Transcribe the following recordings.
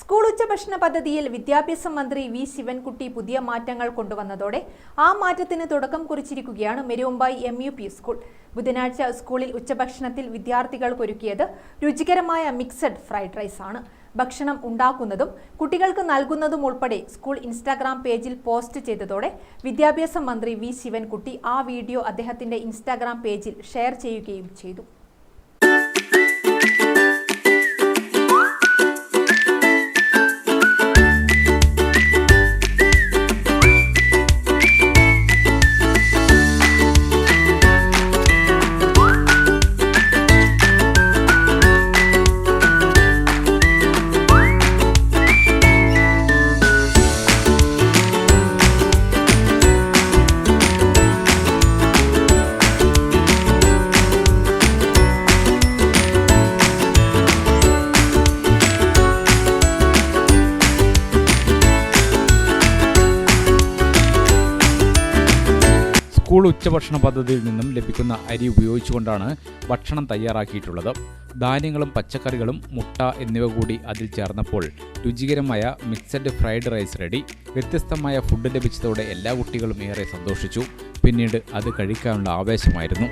School ഉച്ചഭക്ഷണ പദ്ധതിയിൽ വിദ്യാഭ്യാസ മന്ത്രി വി ശിവൻകുട്ടി പുതിയ മാറ്റങ്ങൾ കൊണ്ടുവന്നതോടെ ആ മാറ്റത്തിന് തുടക്കം കുറിച്ചിരിക്കുകയാണ് Meruvambayi M U P school. ബുധനാഴ്ച സ്കൂളിൽ ഉച്ചഭക്ഷണത്തിൽ വിദ്യാർത്ഥികൾക്കൊരുക്കിയത് രുചികരമായ മിക്സഡ് ഫ്രൈഡ് റൈസ് ആണ്. ഭക്ഷണം ഉണ്ടാക്കുന്നതും കുട്ടികൾക്ക് നൽകുന്നതും ഉൾപ്പെടെ സ്കൂൾ ഇൻസ്റ്റാഗ്രാം പേജിൽ പോസ്റ്റ് ചെയ്തതോടെ വിദ്യാഭ്യാസ മന്ത്രി വി ശിവൻകുട്ടി ആ വീഡിയോ അദ്ദേഹത്തിന്റെ ഇൻസ്റ്റാഗ്രാം പേജിൽ ഷെയർ ചെയ്യുകയും ചെയ്തു. സ്കൂൾ ഉച്ചഭക്ഷണ പദ്ധതിയിൽ നിന്നും ലഭിക്കുന്ന അരി ഉപയോഗിച്ചുകൊണ്ടാണ് ഭക്ഷണം തയ്യാറാക്കിയിട്ടുള്ളത്. ധാന്യങ്ങളും പച്ചക്കറികളും മുട്ട എന്നിവ കൂടി അതിൽ ചേർന്നപ്പോൾ രുചികരമായ മിക്സഡ് ഫ്രൈഡ് റൈസ് റെഡി വ്യത്യസ്തമായ ഫുഡ് ലഭിച്ചതോടെ എല്ലാ കുട്ടികളും ഏറെ സന്തോഷിച്ചു. പിന്നീട് അത് കഴിക്കാനുള്ള ആവേശമായിരുന്നു.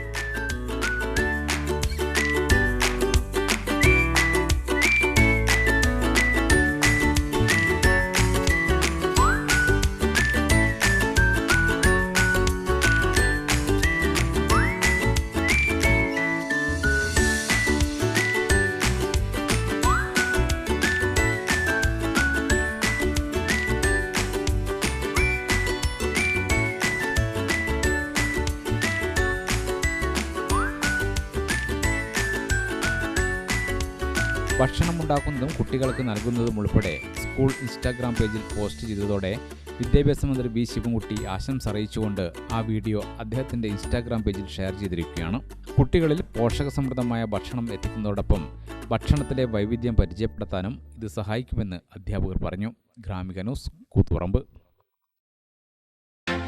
ഭക്ഷണം ഉണ്ടാക്കുന്നതും കുട്ടികൾക്ക് നൽകുന്നതും ഉൾപ്പെടെ സ്കൂൾ ഇൻസ്റ്റാഗ്രാം പേജിൽ പോസ്റ്റ് ചെയ്തതോടെ വിദ്യാഭ്യാസ മന്ത്രി ബി ശിവൻകുട്ടി ആശംസ അറിയിച്ചുകൊണ്ട് ആ വീഡിയോ അദ്ദേഹത്തിന്റെ ഇൻസ്റ്റാഗ്രാം പേജിൽ ഷെയർ ചെയ്തിരിക്കുകയാണ്. കുട്ടികളിൽ പോഷകസമൃദ്ധമായ ഭക്ഷണം എത്തിക്കുന്നതോടൊപ്പം ഭക്ഷണത്തിലെ വൈവിധ്യം പരിചയപ്പെടുത്താനും ഇത് സഹായിക്കുമെന്ന് അധ്യാപകർ പറഞ്ഞു. Gramika news Koothuparamba.